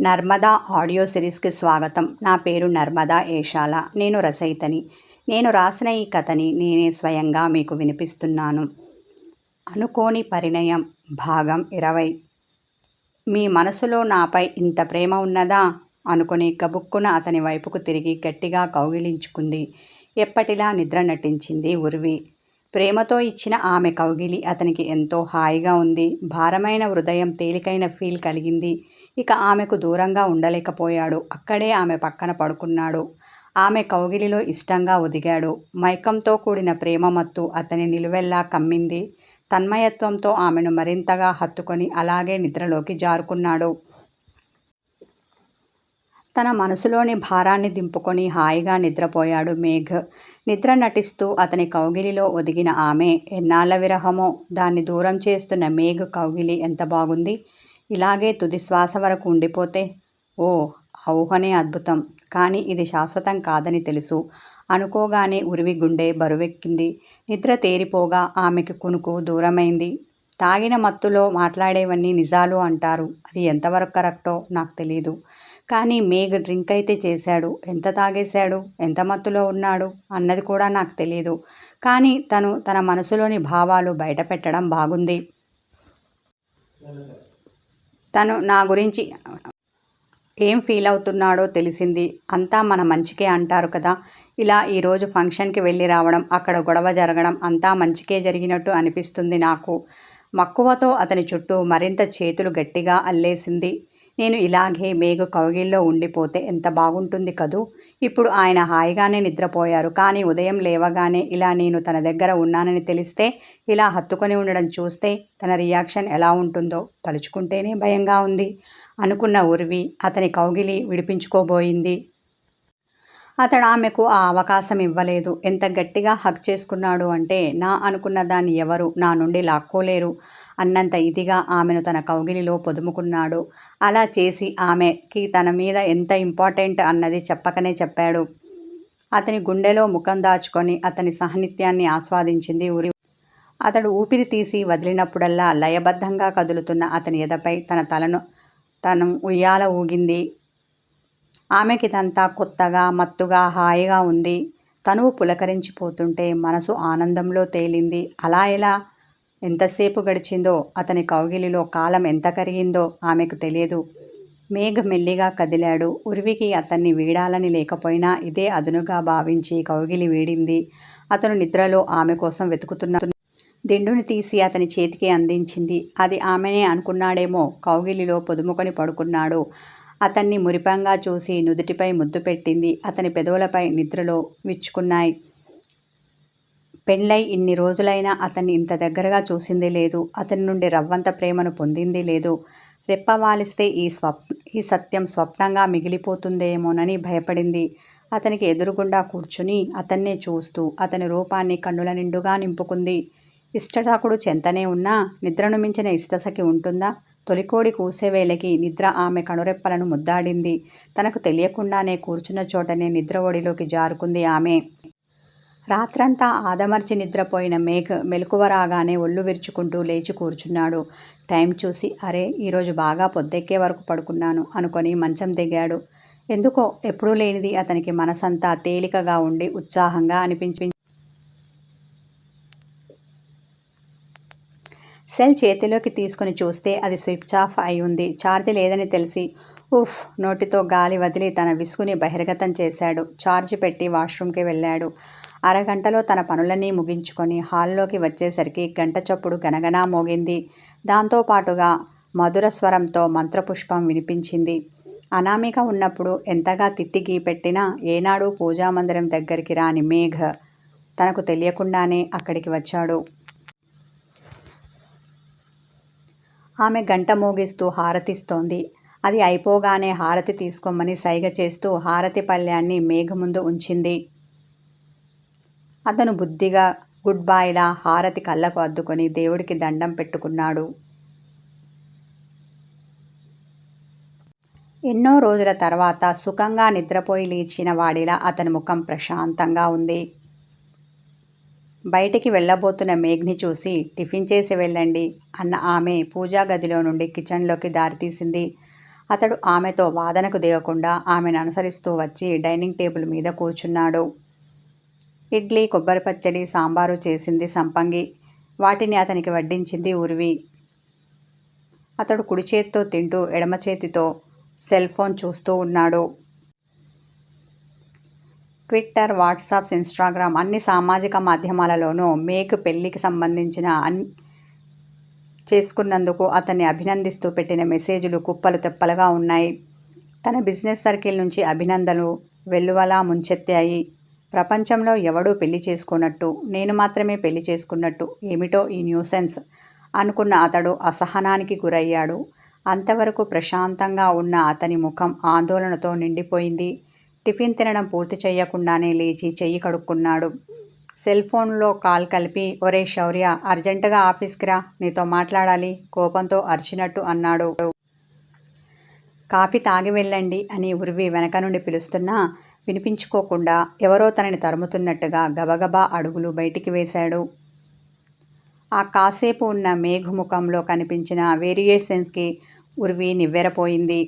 Narmada audio సిరీస్కి స్వాగతం. నా పేరు నర్మదా ఏషాల. నేను రచయితని. నేను రాసిన ఈ కథని నేనే స్వయంగా మీకు వినిపిస్తున్నాను. అనుకోని పరిణయం. భాగం ఇరవై. మీ మనసులో నాపై ఇంత ప్రేమ ఉన్నదా? అనుకుని గబుక్కున అతని వైపుకు తిరిగి గట్టిగా కౌగిలించుకుంది. ఎప్పటిలా నిద్ర నటించింది ఉర్వి. ప్రేమతో ఇచ్చిన ఆమె కౌగిలి అతనికి ఎంతో హాయిగా ఉంది. భారమైన హృదయం తేలికైన ఫీల్ కలిగింది. ఇక ఆమెకు దూరంగా ఉండలేకపోయాడు. అక్కడే ఆమె పక్కన పడుకున్నాడు. ఆమె కౌగిలిలో ఇష్టంగా ఒదిగాడు. మైకంతో కూడిన ప్రేమ మత్తు అతని నిలువెల్లా కమ్మింది. తన్మయత్వంతో ఆమెను మరింతగా హత్తుకొని అలాగే నిద్రలోకి జారుకున్నాడు. తన మనసులోని భారాన్ని దింపుకొని హాయిగా నిద్రపోయాడు మేఘ్. నిద్ర నటిస్తూ అతని కౌగిలిలో ఒదిగిన ఆమె ఎన్నాళ్ళ విరహమో? దాన్ని దూరం చేస్తున్న మేఘ్ కౌగిలి ఎంత బాగుంది? ఇలాగే తుది శ్వాస వరకు ఉండిపోతే? ఓ ఊహనే అద్భుతం. కానీ ఇది శాశ్వతం కాదని తెలుసు. అనుకోగానే ఉరివి గుండె బరువెక్కింది. నిద్ర తేరిపోగా ఆమెకి కునుకు దూరమైంది. తాగిన మత్తులో మాట్లాడేవన్నీ నిజాలు అంటారు. అది ఎంతవరకు కరెక్టో నాకు తెలియదు కానీ మేఘ డ్రింక్ అయితే చేశాడు. ఎంత తాగేశాడు? ఎంత మత్తులో ఉన్నాడు? అన్నది కూడా నాకు తెలియదు కానీ తను తన మనసులోని భావాలు బయట పెట్టడం బాగుంది. తను నా గురించి ఏం ఫీల్ అవుతున్నాడో తెలిసింది. అంతా మన మంచికే అంటారు కదా. ఇలా ఈరోజు ఫంక్షన్కి వెళ్ళి రావడం అక్కడ గొడవ జరగడం అంతా మంచికే జరిగినట్టు అనిపిస్తుంది నాకు. మక్కువతో అతని చుట్టూ మరింత చేతులు గట్టిగా అల్లేసింది నేను ఇలాగే మేఘ కౌగిల్లో ఉండిపోతే ఎంత బాగుంటుంది కదూ? ఇప్పుడు ఆయన హాయిగానే నిద్రపోయారు. కానీ ఉదయం లేవగానే ఇలా నేను తన దగ్గర ఉన్నానని తెలిస్తే ఇలా హత్తుకొని ఉండడం చూస్తే తన రియాక్షన్ ఎలా ఉంటుందో తలుచుకుంటేనే భయంగా ఉంది. అనుకున్న ఉర్వి అతని కౌగిలి విడిపించుకోబోయింది. అతడు ఆమెకు ఆ అవకాశం ఇవ్వలేదు. ఎంత గట్టిగా హక్ చేసుకున్నాడు అంటే నా అనుకున్న దాన్ని ఎవరు నా నుండి లాక్కోలేరు. అన్నంత ఇదిగా ఆమెను తన కౌగిలిలో పొదుముకున్నాడు. అలా చేసి ఆమెకి తన మీద ఎంత ఇంపార్టెంట్ అన్నది చెప్పకనే చెప్పాడు. అతని గుండెలో ముఖం దాచుకొని అతని సహనిత్యాన్ని ఆస్వాదించింది ఊరి అతడు ఊపిరి తీసి వదిలినప్పుడల్లా లయబద్ధంగా కదులుతున్న అతని ఎదపై తన తలను తను ఉయ్యాల ఊగింది. ఆమెకి ఇదంతా కొత్తగా మత్తుగా హాయిగా ఉంది. తనువు పులకరించిపోతుంటే మనసు ఆనందంలో తేలింది. అలా ఎలా? ఎంతసేపు గడిచిందో అతని కౌగిలిలో కాలం ఎంత కరిగిందో ఆమెకు తెలియదు. మేఘ మెల్లిగా కదిలాడు. ఉరివికి అతన్ని వీడాలని లేకపోయినా ఇదే అదునుగా భావించి కౌగిలి వీడింది. అతను నిద్రలో ఆమె కోసం వెతుకుతున్న దిండుని తీసి అతని చేతికి అందించింది. అది ఆమెనే అనుకున్నాడేమో కౌగిలిలో పొదుముకొని పడుకున్నాడు. అతన్ని మురిపంగా చూసి నుదుటిపై ముద్దు పెట్టింది. అతని పెదవులపై నిద్రలో విచ్చుకున్నాయి. పెళ్ళై ఇన్ని రోజులైనా అతన్ని ఇంత దగ్గరగా చూసింది లేదు. అతని నుండి రవ్వంత ప్రేమను పొందింది లేదు. రెప్పవాలిస్తే ఈ స్వప్ ఈ సత్యం స్వప్నంగా మిగిలిపోతుందేమోనని భయపడింది. అతనికి ఎదురుగుండా కూర్చుని అతన్నే చూస్తూ అతని రూపాన్ని కన్నుల నిండుగా నింపుకుంది. ఇష్టటాకుడు చెంతనే ఉన్నా నిద్రను మించిన ఇష్టసఖి ఉంటుందా? తొలికోడి కూసేవేళకి నిద్ర ఆమె కనురెప్పలను ముద్దాడింది. తనకు తెలియకుండానే కూర్చున్న చోటనే నిద్ర ఒడిలోకి జారుకుంది ఆమె. రాత్రంతా ఆదమర్చి నిద్రపోయిన మేఘ్ మెలకువ రాగానే ఒళ్ళు విరుచుకుంటూ లేచి కూర్చున్నాడు. టైం చూసి అరే ఈరోజు బాగా పొద్దెక్కే వరకు పడుకున్నాను అనుకొని మంచం దిగాడు. ఎందుకో? ఎప్పుడూ లేనిది. అతనికి మనసంతా తేలికగా ఉండి ఉత్సాహంగా అనిపించి సెల్ చేతిలోకి తీసుకుని చూస్తే అది స్విచ్ ఆఫ్ అయి ఉంది ఛార్జ్ లేదని తెలిసి ఉఫ్ నోటితో గాలి వదిలి తన విసుగుని బహిర్గతం చేశాడు. ఛార్జ్ పెట్టి వాష్రూమ్కి వెళ్ళాడు. అరగంటలో తన పనులన్నీ ముగించుకొని హాల్లోకి వచ్చేసరికి గంట చప్పుడు గనగనా మోగింది. దాంతోపాటుగా మధుర స్వరంతో మంత్రపుష్పం వినిపించింది. అనామిక ఉన్నప్పుడు ఎంతగా తిట్టిగీ పెట్టినా ఏనాడు పూజామందిరం దగ్గరికి రాని మేఘ తనకు తెలియకుండానే అక్కడికి వచ్చాడు. ఆమె గంట మోగిస్తూ హారతిస్తోంది. అది అయిపోగానే హారతి తీసుకోమని సైగ చేస్తూ హారతి పళ్ళ్యాన్ని మేఘ ముందు ఉంచింది. అతను బుద్ధిగా గుడ్ బాయ్లా హారతి కళ్ళకు అద్దుకొని దేవుడికి దండం పెట్టుకున్నాడు. ఎన్నో రోజుల తర్వాత సుఖంగా నిద్రపోయి లేచిన వాడిలా అతని ముఖం ప్రశాంతంగా ఉంది. బయటికి వెళ్ళబోతున్న మేఘ్ని చూసి టిఫిన్ చేసి వెళ్ళండి అన్న ఆమె పూజా గదిలో నుండి కిచెన్లోకి దారితీసింది. అతడు ఆమెతో వాదనకు దిగకుండా ఆమెను అనుసరిస్తూ వచ్చి డైనింగ్ టేబుల్ మీద కూర్చున్నాడు. ఇడ్లీ కొబ్బరి పచ్చడి సాంబారు చేసింది సంపంగి. వాటిని అతనికి వడ్డించింది ఉరివి. అతడు కుడి చేతితో తింటూ ఎడమ చేతితో సెల్ ఫోన్ చూస్తూ ఉన్నాడు. ట్విట్టర్ వాట్సాప్స్ ఇన్స్టాగ్రామ్ అన్ని సామాజిక మాధ్యమాలలోనూ మేక్ పెళ్ళికి సంబంధించిన అన్ చేసుకున్నందుకు అతన్ని అభినందిస్తూ పెట్టిన మెసేజ్లు కుప్పలు తెప్పలుగా ఉన్నాయి. తన బిజినెస్ సర్కిల్ నుంచి అభినందనలు వెల్లువలా ముంచెత్తాయి. ప్రపంచంలో ఎవడూ పెళ్ళి చేసుకున్నట్టు నేను మాత్రమే పెళ్ళి చేసుకున్నట్టు ఏమిటో ఈ న్యూసెన్స్ అనుకున్న అతడు అసహనానికి గురయ్యాడు. అంతవరకు ప్రశాంతంగా ఉన్న అతని ముఖం ఆందోళనతో నిండిపోయింది. టిఫిన్ తినడం పూర్తి చేయకుండానే లేచి చెయ్యి కడుక్కున్నాడు. సెల్ ఫోన్లో కాల్ కలిపి ఒరే శౌర్య అర్జెంటుగా ఆఫీస్కి రా నీతో మాట్లాడాలి కోపంతో అరిచినట్టు అన్నాడు. కాఫీ తాగి వెళ్ళండి అని ఉరివి వెనక నుండి పిలుస్తున్నా వినిపించుకోకుండా ఎవరో తనని తరుముతున్నట్టుగా గబగబా అడుగులు బయటికి వేశాడు. ఆ కాసేపు ఉన్న మేఘముఖంలో కనిపించిన వేరియేషన్స్కి ఉరివి నివ్వెరపోయింది.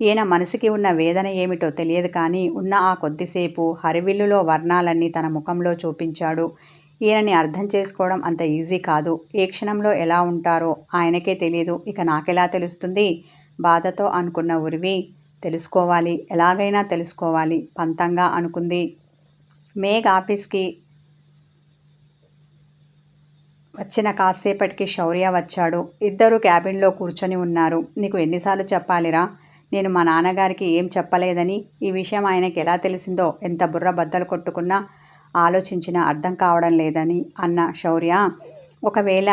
ఈయన మనసుకి ఉన్న వేదన ఏమిటో తెలియదు కానీ ఉన్న ఆ కొద్దిసేపు హరివిల్లులో వర్ణాలన్నీ తన ముఖంలో చూపించాడు. ఈయనని అర్థం చేసుకోవడం అంత ఈజీ కాదు. ఏ క్షణంలో ఎలా ఉంటారో ఆయనకే తెలియదు ఇక నాకెలా తెలుస్తుంది? బాధతో అనుకున్న ఉరివి తెలుసుకోవాలి. ఎలాగైనా తెలుసుకోవాలి. పంతంగా అనుకుంది. మేఘ్ ఆఫీస్కి వచ్చిన కాసేపటికి శౌర్య వచ్చాడు. ఇద్దరు క్యాబిన్లో కూర్చొని ఉన్నారు. నీకు ఎన్నిసార్లు చెప్పాలిరా? నేను మా నాన్నగారికి ఏం చెప్పలేదని ఈ విషయం ఆయనకి ఎలా తెలిసిందో ఎంత బుర్ర బద్దలు కొట్టుకున్నా ఆలోచించినా అర్థం కావడం లేదని అన్న శౌర్య. ఒకవేళ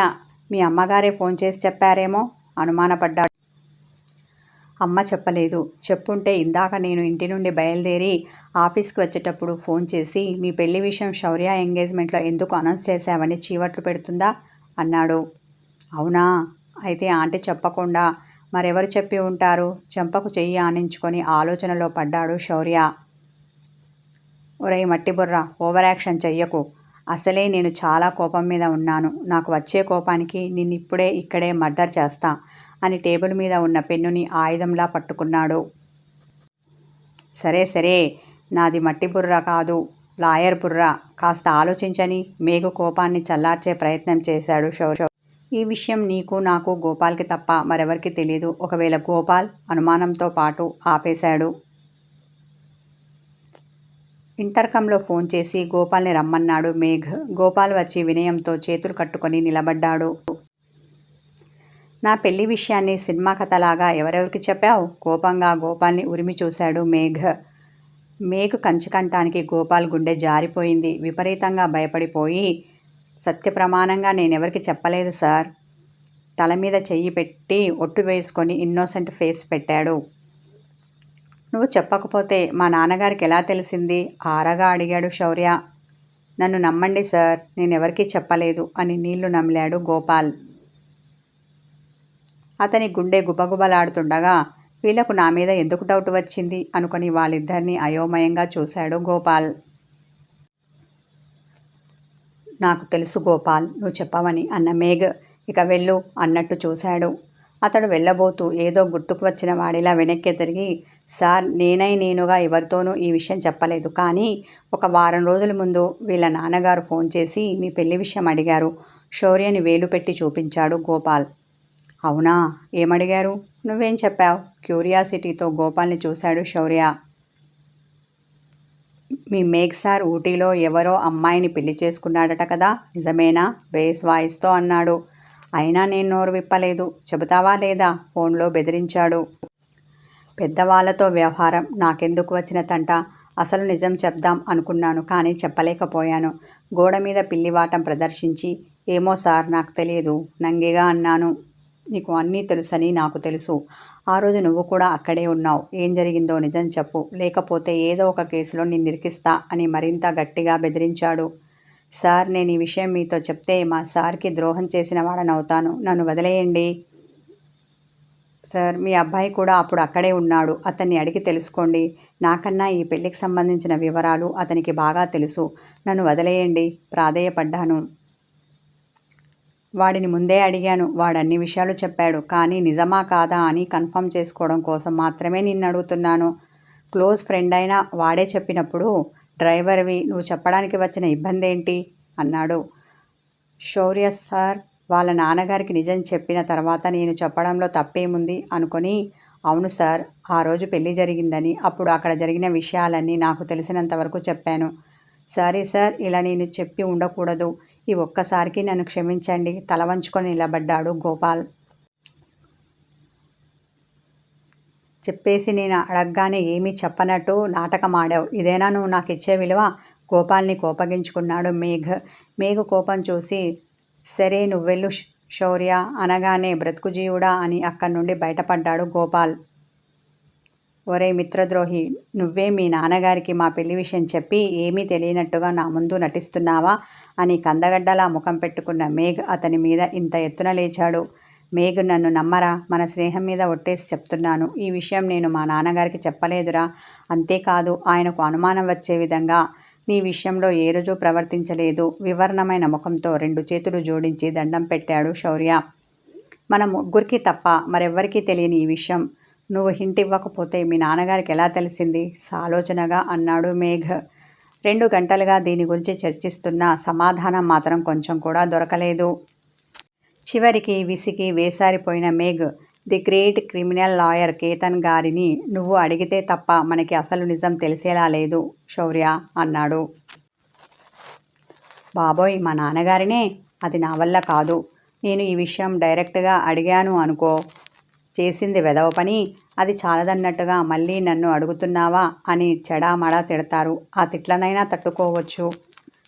మీ అమ్మగారే ఫోన్ చేసి చెప్పారేమో అనుమానపడ్డాడు అమ్మ చెప్పలేదు. చెప్పుంటే ఇందాక నేను ఇంటి నుండి బయలుదేరి ఆఫీస్కి వచ్చేటప్పుడు ఫోన్ చేసి మీ పెళ్ళి విషయం శౌర్య ఎంగేజ్మెంట్లో ఎందుకు అనౌన్స్ చేశావని చీవట్లు పెడుతుందా? అన్నాడు. అవునా? అయితే ఆంటీ చెప్పకుండా మరెవరు చెప్పి ఉంటారు? చెంపకు చెయ్యి ఆనించుకొని ఆలోచనలో పడ్డాడు శౌర్య. ఒరే మట్టిబుర్ర ఓవర్ యాక్షన్ చెయ్యకు. అసలే నేను చాలా కోపం మీద ఉన్నాను. నాకు వచ్చే కోపానికి నిన్నిప్పుడే ఇక్కడే మర్డర్ చేస్తా. అని టేబుల్ మీద ఉన్న పెన్నుని ఆయుధంలా పట్టుకున్నాడు. సరే సరే నాది మట్టి బుర్ర కాదు లాయర్ బుర్ర. కాస్త ఆలోచించని మేఘు కోపాన్ని చల్లార్చే ప్రయత్నం చేశాడు శౌర్య ఈ విషయం నీకు నాకు గోపాల్కి తప్ప మరెవరికి తెలియదు ఒకవేళ గోపాల్ అనుమానంతో పాటు ఆపేశాడు. ఇంటర్కంలో ఫోన్ చేసి గోపాల్ని రమ్మన్నాడు మేఘ్. గోపాల్ వచ్చి వినయంతో చేతులు కట్టుకొని నిలబడ్డాడు. నా పెళ్ళి విషయాన్ని సినిమా కథలాగా ఎవరెవరికి చెప్పావు? కోపంగా గోపాల్ని ఉరిమి చూశాడు మేఘ్. మేఘ్ కంచకంటానికి గోపాల్ గుండె జారిపోయింది. విపరీతంగా భయపడిపోయి సత్యప్రమాణంగా నేనెవరికి చెప్పలేదు సార్. తల మీద చెయ్యి పెట్టి ఒట్టు వేసుకొని ఇన్నోసెంట్ ఫేస్ పెట్టాడు. నువ్వు చెప్పకపోతే మా నాన్నగారికి ఎలా తెలిసింది? ఆరగా అడిగాడు శౌర్య. నన్ను నమ్మండి సార్ నేనెవరికీ చెప్పలేదు అని నీళ్ళు నమిలాడు గోపాల్. అతని గుండె గుబగుబలాడుతుండగా వీళ్ళకు నా మీద ఎందుకు డౌట్ వచ్చింది? అనుకుని వాళ్ళిద్దరినీ అయోమయంగా చూశాడు గోపాల్. నాకు తెలుసు గోపాల్ నువ్వు చెప్పవని అన్న మేఘ్. ఇక వెళ్ళు అన్నట్టు చూశాడు. అతడు వెళ్ళబోతూ ఏదో గుర్తుకు వచ్చిన వాడిలా వెనక్కి తిరిగి సార్ నేనై నేనుగా ఎవరితోనూ ఈ విషయం చెప్పలేదు. కానీ ఒక వారం రోజుల ముందు వీళ్ళ నాన్నగారు ఫోన్ చేసి మీ పెళ్ళి విషయం అడిగారు. శౌర్యని వేలు పెట్టి చూపించాడు గోపాల్. అవునా? ఏమడిగారు? నువ్వేం చెప్పావు? క్యూరియాసిటీతో గోపాల్ని చూశాడు శౌర్య. మీ మేఘ్ సార్ ఊటీలో ఎవరో అమ్మాయిని పెళ్ళి చేసుకున్నాడట కదా? నిజమేనా? బేస్ వాయిస్తో అన్నాడు. అయినా నేను నోరు విప్పలేదు. చెబుతావా లేదా? ఫోన్లో బెదిరించాడు. పెద్దవాళ్ళతో వ్యవహారం నాకెందుకు వచ్చిన తంట అసలు నిజం చెప్దాం అనుకున్నాను కానీ చెప్పలేకపోయాను. గోడ మీద పిల్లివాటం ప్రదర్శించి ఏమో సార్ నాకు తెలియదు. నంగిగా అన్నాను. నీకు అన్నీ తెలుసని నాకు తెలుసు. ఆ రోజు నువ్వు కూడా అక్కడే ఉన్నావు. ఏం జరిగిందో నిజం చెప్పు. లేకపోతే ఏదో ఒక కేసులో నేను నిరికిస్తా అని మరింత గట్టిగా బెదిరించాడు. సార్ నేను ఈ విషయం మీతో చెప్తే మా సార్కి ద్రోహం చేసిన వాడనవుతాను. నన్ను వదిలేయండి. సార్ మీ అబ్బాయి కూడా అప్పుడు అక్కడే ఉన్నాడు. అతన్ని అడిగి తెలుసుకోండి. నాకన్నా ఈ పెళ్ళికి సంబంధించిన వివరాలు అతనికి బాగా తెలుసు. నన్ను వదిలేయండి. ప్రాధేయపడ్డాను. వాడిని ముందే అడిగాను. వాడు అన్ని విషయాలు చెప్పాడు. కానీ నిజమా కాదా అని కన్ఫర్మ్ చేసుకోవడం కోసం మాత్రమే నిన్ను అడుగుతున్నాను క్లోజ్ ఫ్రెండ్ అయినా వాడే చెప్పినప్పుడు డ్రైవర్వి నువ్వు చెప్పడానికి వచ్చిన ఇబ్బంది ఏంటి అన్నాడు. శౌర్య సార్ వాళ్ళ నాన్నగారికి నిజం చెప్పిన తర్వాత నేను చెప్పడంలో తప్పేముంది? అనుకొని అవును సార్ ఆ రోజు పెళ్ళి జరిగిందని అప్పుడు అక్కడ జరిగిన విషయాలన్నీ నాకు తెలిసినంత వరకు చెప్పాను. సారీ సార్ ఇలా నేను చెప్పి ఉండకూడదు. ఈ ఒక్కసారికి నన్ను క్షమించండి. తల వంచుకొని నిలబడ్డాడు గోపాల్. చెప్పేసి నేను అడగగానే ఏమీ చెప్పనట్టు నాటకం ఆడావు ఇదేనా నువ్వు నాకు ఇచ్చే విలువ? గోపాల్ని కోపగించుకున్నాడు మేఘ్. మేఘ కోపం చూసి సరే నువ్వెళ్ళు శౌర్య అనగానే బ్రతుకు జీవుడా అని అక్కడి నుండి బయటపడ్డాడు గోపాల్. ఒరే మిత్రద్రోహి నువ్వే మీ నాన్నగారికి మా పెళ్ళి విషయం చెప్పి ఏమీ తెలియనట్టుగా నా ముందు నటిస్తున్నావా? అని కందగడ్డలా ముఖం పెట్టుకున్న మేఘ్ అతని మీద ఇంత ఎత్తున లేచాడు. మేఘ్ నన్ను నమ్మరా? మన స్నేహం మీద ఒట్టేసి చెప్తున్నాను. ఈ విషయం నేను మా నాన్నగారికి చెప్పలేదురా. అంతేకాదు ఆయనకు అనుమానం వచ్చే విధంగా నీ విషయంలో ఏ రోజు ప్రవర్తించలేదు. వివరణమైన ముఖంతో రెండు చేతులు జోడించి దండం పెట్టాడు శౌర్య. మన ముగ్గురికి తప్ప మరెవ్వరికీ తెలియని ఈ విషయం నువ్వు హింట్ ఇవ్వకపోతే మీ నాన్నగారికి ఎలా తెలిసింది? సాలోచనగా అన్నాడు మేఘ్. రెండు గంటలుగా దీని గురించి చర్చిస్తున్న సమాధానం మాత్రం కొంచెం కూడా దొరకలేదు. చివరికి విసికి వేసారిపోయిన Megh the great criminal lawyer Ketan గారిని నువ్వు అడిగితే తప్ప మనకి అసలు నిజం తెలిసేలా లేదు శౌర్య అన్నాడు. బాబోయ్ మా నాన్నగారినే? అది నా వల్ల కాదు. నేను ఈ విషయం డైరెక్ట్గా అడిగాను అనుకో చేసింది వెదవ పని. అది చాలదన్నట్టుగా మళ్ళీ నన్ను అడుగుతున్నావా అని చెడామడా తిడతారు. ఆ తిట్లనైనా తట్టుకోవచ్చు.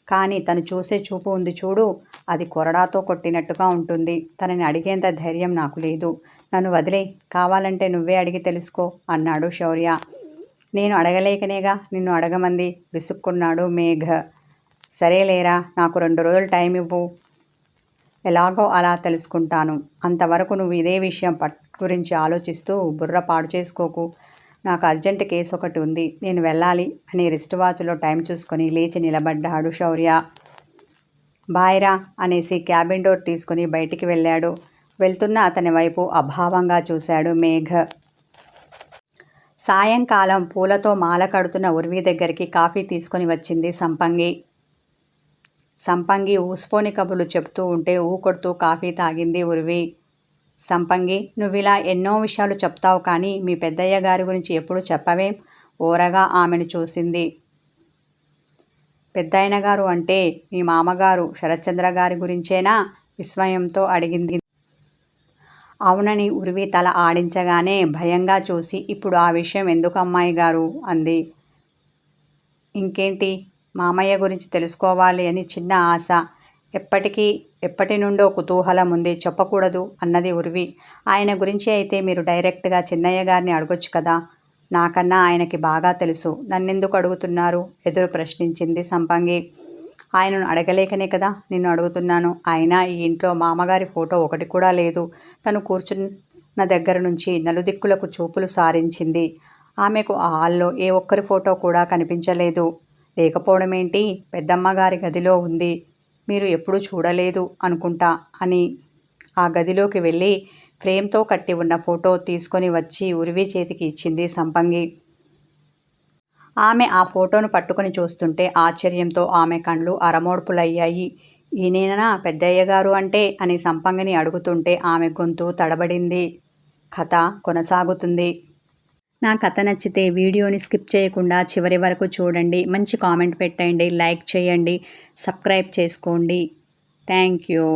కానీ తను చూసే చూపు ఉంది చూడు. అది కొరడాతో కొట్టినట్టుగా ఉంటుంది. తనని అడిగేంత ధైర్యం నాకు లేదు. నన్ను వదిలే. కావాలంటే నువ్వే అడిగి తెలుసుకో అన్నాడు శౌర్య. నేను అడగలేకనేగా నిన్ను అడగమంది విసుక్కున్నాడు మేఘ. సరేలేరా నాకు రెండు రోజులు టైం ఇవ్వు. ఎలాగో అలా తెలుసుకుంటాను. అంతవరకు నువ్వు ఇదే విషయం పట్ గురించి ఆలోచిస్తూ బుర్ర పాడు చేసుకోకు. నాకు అర్జెంట్ కేసు ఒకటి ఉంది. నేను వెళ్ళాలి అని రిస్ట్ వాచ్లో టైం చూసుకొని లేచి నిలబడ్డాడు శౌర్య. బాయ్రా అనేసి క్యాబిన్ డోర్ తీసుకుని బయటికి వెళ్ళాడు. వెళ్తున్న అతని వైపు అభావంగా చూశాడు మేఘ. సాయంకాలం పూలతో మాల కడుతున్న ఉర్వి దగ్గరికి కాఫీ తీసుకొని వచ్చింది సంపంగి. సంపంగి ఊసిపోని కబులు చెప్తూ ఉంటే ఊకొడుతూ కాఫీ తాగింది ఉర్వి. సంపంగి నువ్విలా ఎన్నో విషయాలు చెప్తావు కానీ మీ పెద్దయ్య గారి గురించి ఎప్పుడు చెప్పవేం? ఓరగా ఆమెను చూసింది. పెద్దయన గారు అంటే మీ మామగారు శరత్చంద్ర గారి గురించేనా? విస్మయంతో అడిగింది. అవునని ఉరివి తల ఆడించగానే భయంగా చూసి ఇప్పుడు ఆ విషయం ఎందుకు అమ్మాయి గారు? అంది. ఇంకేంటి? మామయ్య గురించి తెలుసుకోవాలి అని చిన్న ఆశ. ఎప్పటికీ ఎప్పటి నుండో కుతూహలం ఉంది చెప్పకూడదు అన్నది ఉర్వి. ఆయన గురించి అయితే మీరు డైరెక్ట్గా చిన్నయ్య గారిని అడగొచ్చు కదా? నాకన్నా ఆయనకి బాగా తెలుసు. నన్నెందుకు అడుగుతున్నారు? ఎదురు ప్రశ్నించింది సంపంగి. ఆయనను అడగలేకనే కదా నిన్ను అడుగుతున్నాను. అయినా ఈ ఇంట్లో మామగారి ఫోటో ఒకటి కూడా లేదు. తను కూర్చున్న దగ్గర నుంచి నలుదిక్కులకు చూపులు సారించింది. ఆమెకు ఆ హాల్లో ఏ ఒక్కరి ఫోటో కూడా కనిపించలేదు. లేకపోవడమేంటి? పెద్దమ్మగారి గదిలో ఉంది. మీరు ఎప్పుడూ చూడలేదు అనుకుంటా అని ఆ గదిలోకి వెళ్ళి ఫ్రేమ్తో కట్టి ఉన్న ఫోటో తీసుకొని వచ్చి ఉరివి చేతికి ఇచ్చింది సంపంగి. ఆమె ఆ ఫోటోను పట్టుకొని చూస్తుంటే ఆశ్చర్యంతో ఆమె కళ్ళు అరమోడ్పులయ్యాయి. ఈయనేనా పెద్దయ్య గారు అంటే? అని సంపంగిని అడుగుతుంటే ఆమె గొంతు తడబడింది. కథ కొనసాగుతుంది. నా కథ నచ్చితే వీడియోని స్కిప్ చేయకుండా చివరి వరకు చూడండి. మంచి కామెంట్ పెట్టండి లైక్ చేయండి సబ్స్క్రైబ్ చేసుకోండి. Thank you.